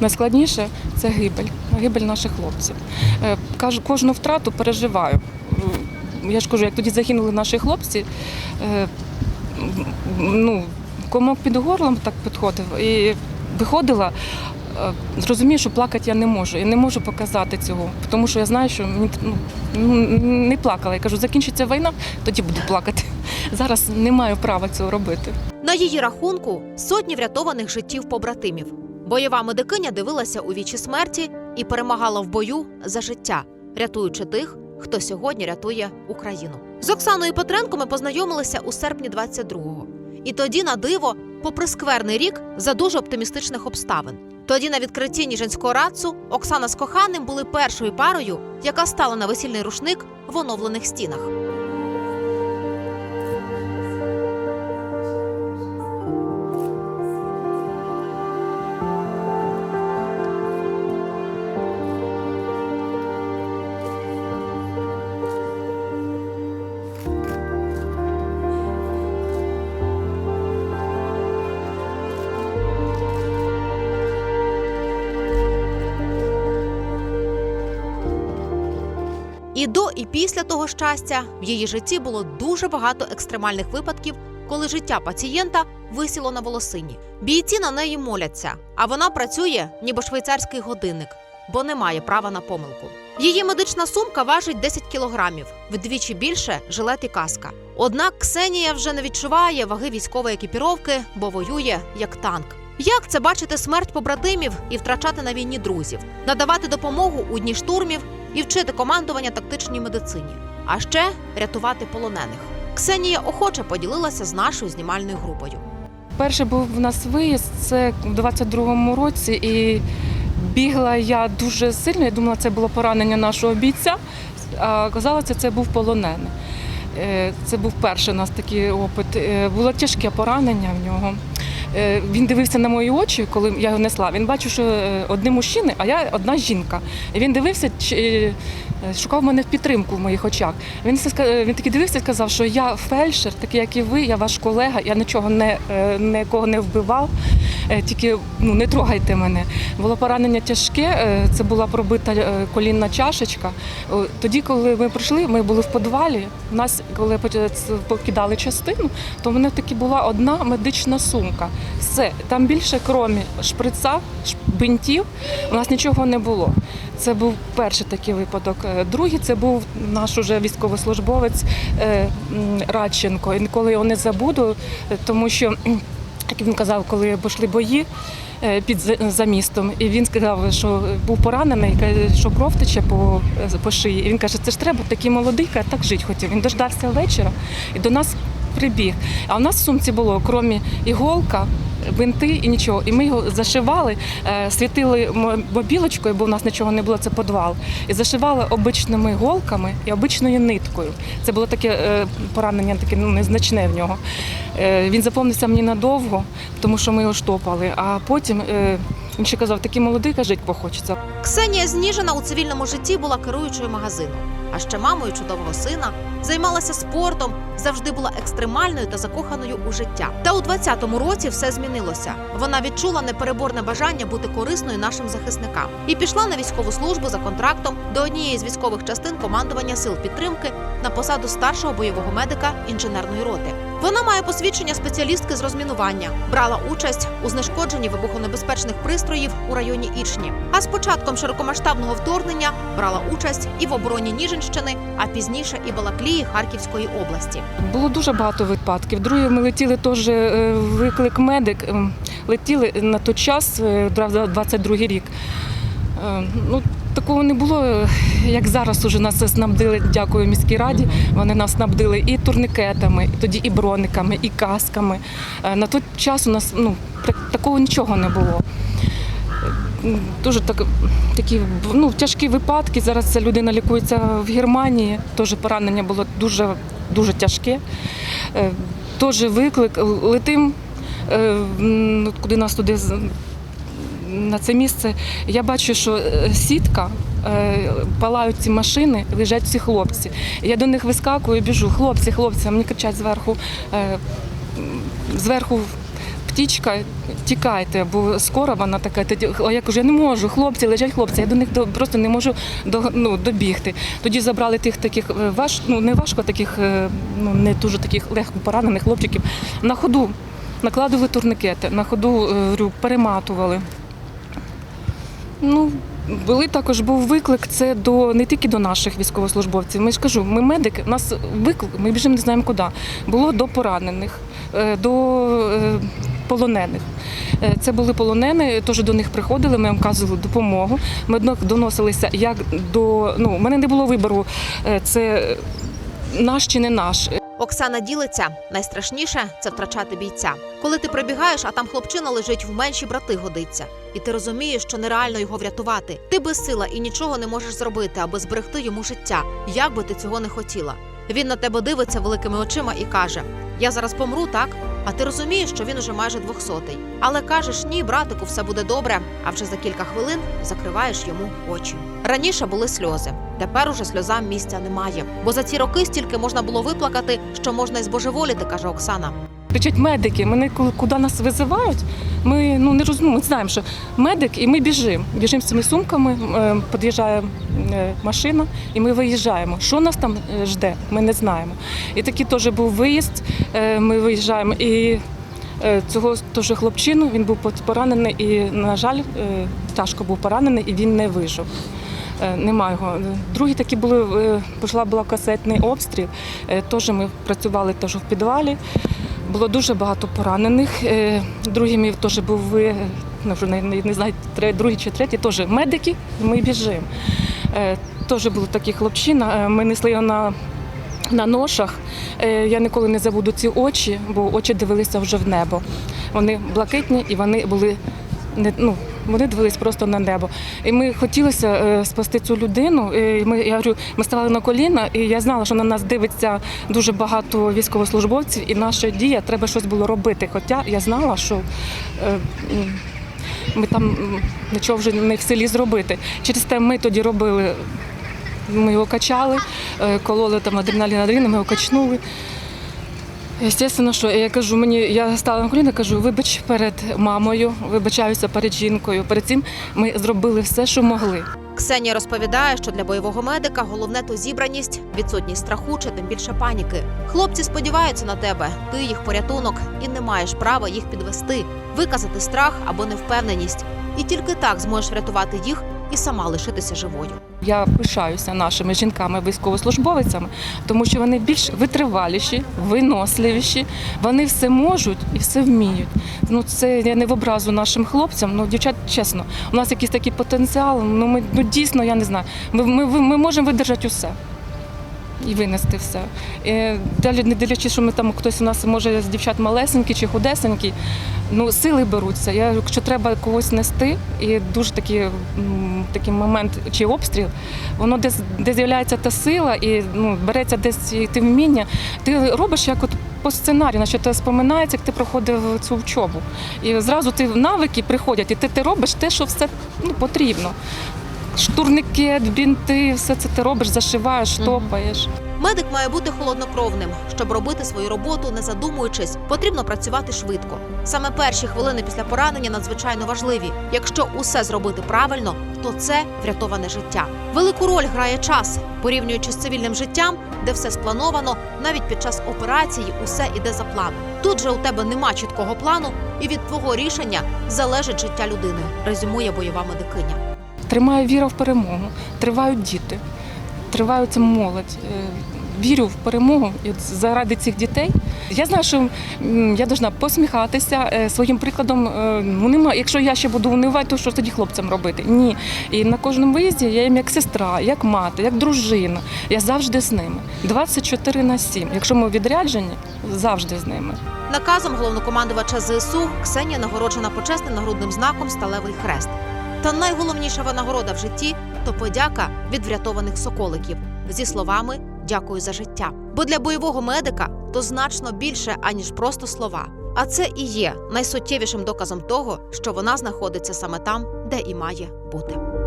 найскладніше це гибель, гибель наших хлопців. Е, Кожну втрату переживаю. Я ж кажу, як тоді загинули наші хлопці, е, ну, комок під горлом так підходив і виходила. е, Зрозумію, що плакати я не можу. І не можу показати цього, тому що я знаю, що ну, не плакала. Я кажу, закінчиться війна, тоді буду плакати. Зараз не маю права цього робити. На її рахунку сотні врятованих життів побратимів. Бойова медикиня дивилася у вічі смерті і перемагала в бою за життя, рятуючи тих, хто сьогодні рятує Україну. З Оксаною Петренко ми познайомилися у серпні 22-го. І тоді, на диво, попри скверний рік, за дуже оптимістичних обставин. Тоді на відкритті Ніжинського радцу Оксана з коханим були першою парою, яка стала на весільний рушник в оновлених стінах. І до, і після того щастя в її житті було дуже багато екстремальних випадків, коли життя пацієнта висіло на волосині. Бійці на неї моляться, а вона працює, ніби швейцарський годинник, бо не має права на помилку. Її медична сумка важить 10 кілограмів, вдвічі більше жилет і каска. Однак Ксенія вже не відчуває ваги військової екіпіровки, бо воює як танк. Як це бачити смерть побратимів і втрачати на війні друзів, надавати допомогу у дні штурмів і вчити командування тактичній медицині, а ще рятувати полонених. Ксенія охоче поділилася з нашою знімальною групою. Перший був у нас виїзд, це в 22-му році, і бігла я дуже сильно. Я думала, це було поранення нашого бійця, а оказалося, це був полонений. Е, Це був перший у нас такий опит. Е, Було тяжке поранення в нього. Е, Він дивився на мої очі, коли я його несла. Він бачив, що е, одні мужчини, а я одна жінка. І він дивився, е, шукав мене в підтримку в моїх очах. Він, він таки дивився і сказав, що я фельдшер, такий як і ви, я ваш колега, я нічого не нікого не вбивав, тільки ну, не трогайте мене. Було поранення тяжке, е, це була пробита е, колінна чашечка. Тоді, коли ми прийшли, ми були в підвалі. У нас, коли покидали частину, то в мене таки була одна медична сумка. Все, там більше, крім шприца, бинтів, у нас нічого не було. Це був перший такий випадок. Е, Другий це був наш уже військовослужбовець е, Радченко. І ніколи його не забуду, е, тому що, як він казав, коли пішли бої. е, Під за- містом, і він сказав, що був поранений, що кров тече по, по шиї. І він каже, це ж треба, такий молодий, а так жити хотів. Він дождався вечора і до нас прибіг. А у нас в сумці було, крім іголка, бинти і нічого. І ми його зашивали, е, світили мобілочкою, бо у нас нічого не було, це підвал. І зашивали обичними голками і обичною ниткою. Це було таке е, поранення, таке ну, незначне в нього. Е, Він запомнився мені надовго, тому що ми його штопали. А потім він ще казав, такий молодий, каже, жить похочеться. Ксенія Зніжина у цивільному житті була керуючою магазину, а ще мамою чудового сина, займалася спортом, завжди була екстремальною та закоханою у життя. Та у 20-му році все змінилося. Вона відчула непереборне бажання бути корисною нашим захисникам і пішла на військову службу за контрактом до однієї з військових частин командування сил підтримки на посаду старшого бойового медика інженерної роти. Вона має посвідчення спеціалістки з розмінування, брала участь у знешкодженні вибухонебезпечних пристроїв у районі Ічні. А з початком широкомасштабного вторгнення брала участь і в обороні Ніжинщини, а пізніше і Балаклії Харківської області. Було дуже багато випадків. Друге, ми летіли теж е, виклик медик. ем, Летіли на той час, е, 22 рік. Е, Ну, такого не було, як зараз уже нас снабдили, дякую міській раді. Вони нас снабдили і турникетами, тоді і брониками, і касками. Е, На той час у нас ну, так- такого нічого не було. Дуже так, такі ну, тяжкі випадки. Зараз ця людина лікується в Германії. Теж поранення було дуже, дуже тяжке. Е, Теж виклик. Летим, е, куди нас туди на це місце. Я бачу, що е, сітка. е, Палають ці машини, лежать ці хлопці. Я до них вискакую, біжу. Хлопці, хлопці, мені кричать зверху, е, зверху стічка, тікайте, бо скоро вона така. А я кажу, я не можу, хлопці, лежать хлопці, я до них просто не можу до, ну, добігти. Тоді забрали тих таких важ, ну не важко, таких, ну не дуже таких легко поранених хлопчиків на ходу. Накладували турникети, на ходу говорю, перематували. Ну, були також був виклик. Це до не тільки до наших військовослужбовців. Ми ж кажу, ми медики, нас виклик, ми біжимо не знаємо куди. Було до поранених, е, до е, полонених. Е, Це були полонені, теж до них приходили, ми їм вказували допомогу. Ми доносилися як до. Ну, у мене не було вибору, це наш чи не наш. Оксана ділиться. Найстрашніше це втрачати бійця. Коли ти прибігаєш, а там хлопчина лежить в менші брати годиться. І ти розумієш, що нереально його врятувати. Ти безсила і нічого не можеш зробити, аби зберегти йому життя, як би ти цього не хотіла. Він на тебе дивиться великими очима і каже: Я зараз помру, так? А ти розумієш, що він уже майже двохсотий. Але кажеш, ні, братику, все буде добре. А вже за кілька хвилин закриваєш йому очі. Раніше були сльози, тепер уже сльозам місця немає. Бо за ці роки стільки можна було виплакати, що можна й збожеволіти, каже Оксана. Кричать медики. Мене куди нас визивають, ми ну не розуміємо. Знаємо, що медик, і ми біжимо. Біжимо з цими сумками, е, під'їжджає е, машина, і ми виїжджаємо. Що нас там е, жде, ми не знаємо. І такий теж був виїзд. Ми виїжджаємо і. Цього теж хлопчину він був поранений і, на жаль, тяжко був поранений і він не вижив. Нема його. Другі такі були, пішла була касетний обстріл. Теж ми працювали теж в підвалі. Було дуже багато поранених. Е, Другий мій теж був ну, не, не, знаю, другий чи третій, теж медики, ми біжимо. Е, Теж був такий хлопчина. е, Ми несли його на, на ношах. Я ніколи не забуду ці очі, бо очі дивилися вже в небо. Вони блакитні і вони були не ну. Вони дивились просто на небо. І ми хотілося е, спасти цю людину. І ми, я говорю, ми ставали на коліна, і я знала, що на нас дивиться дуже багато військовослужбовців, і наша дія треба щось було робити. Хоча я знала, що е, ми там нічого вже не в селі зробити. Через те ми тоді робили. Ми його качали, е, кололи там адреналін, адреналін, ми його качнули. Звісно, що я кажу, мені я стала на коліна, кажу, вибач перед мамою, вибачаюся перед жінкою. Перед цим ми зробили все, що могли. Ксенія розповідає, що для бойового медика головне то зібраність, відсутність страху чи тим більше паніки. Хлопці сподіваються на тебе, ти їх порятунок, і не маєш права їх підвести, виказати страх або невпевненість. І тільки так зможеш врятувати їх сама лишитися живою. Я пишаюся нашими жінками, військовослужбовицями, тому що вони більш витриваліші, виносливіші, вони все можуть і все вміють. Ну це я не в образу нашим хлопцям. Ну, дівчат, чесно, у нас якийсь такий потенціал. Ну ми ну дійсно я не знаю. Ми, ми, ми можемо видержати усе. І винести все. І далі, не дивлячись, що ми там хтось у нас може з дівчат малесенькі чи худесенькі, ну сили беруться. Я, якщо треба когось нести, і дуже такий, такий момент чи обстріл, воно десь де з'являється та сила, і ну, береться десь і ти вміння. Ти робиш як от по сценарію, наче ти споминається, як ти проходив цю вчобу. І зразу ти навики приходять, і ти, ти робиш те, що все ну, потрібно. Штурникет, бінти, все це ти робиш, зашиваєш, топаєш. Медик має бути холоднокровним, щоб робити свою роботу, не задумуючись, потрібно працювати швидко. Саме перші хвилини після поранення надзвичайно важливі. Якщо усе зробити правильно, то це врятоване життя. Велику роль грає час, порівнюючи з цивільним життям, де все сплановано, навіть під час операції усе іде за планом. Тут же у тебе нема чіткого плану, і від твого рішення залежить життя людини. Резюмує бойова медикиня. Тримає віра в перемогу, тривають діти, тривається молодь. Е, Вірю в перемогу заради цих дітей. Я знаю, що я повинна посміхатися е, своїм прикладом. е, Ну якщо я ще буду унивати, то що тоді хлопцям робити? Ні. І на кожному виїзді я їм як сестра, як мати, як дружина. Я завжди з ними. 24 на 7. Якщо ми відряджені, завжди з ними. Наказом головнокомандувача ЗСУ Ксенія нагороджена почесним нагрудним знаком Сталевий хрест. Та найголовніша винагорода в житті то подяка від врятованих соколиків зі словами Дякую за життя. Бо для бойового медика то значно більше, аніж просто слова. А це і є найсуттєвішим доказом того, що вона знаходиться саме там, де і має бути.